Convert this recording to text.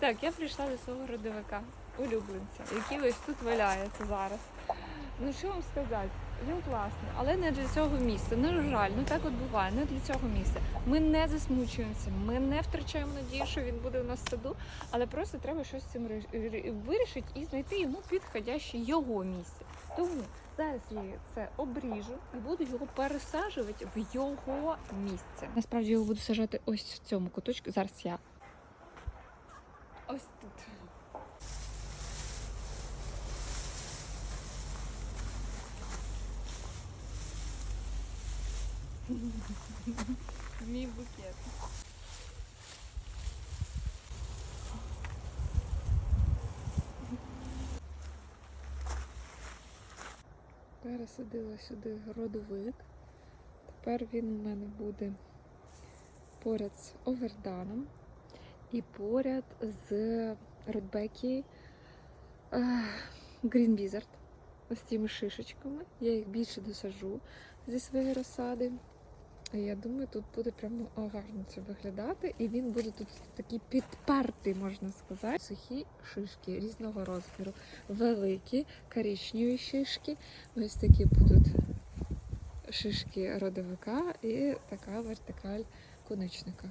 Так, я прийшла до свого родовика, улюбленця, який ось тут валяється зараз. Ну що вам сказати? Він класний, але не для цього місця. На жаль, ну так от буває, не для цього місця. Ми не засмучуємося, ми не втрачаємо надію, що він буде у нас в саду, але просто треба щось з цим вирішити і знайти йому підходяще його місце. Тому зараз я це обріжу і буду його пересаджувати в його місце. Насправді його буду сажати ось в цьому куточку. Зараз я ось тут. Мій букет. Пересадила сюди родовик. Тепер він у мене буде поряд з оверданом і поряд з Рудбекі Green Wizard. Ось цими шишечками. Я їх більше досажу зі своєї розсади. Я думаю, тут буде прямо гарно це виглядати, і він буде тут такий підпертий, можна сказати. Сухі шишки різного розміру, великі, коричневі шишки. Ось такі будуть шишки родовика і така вертикаль конечника.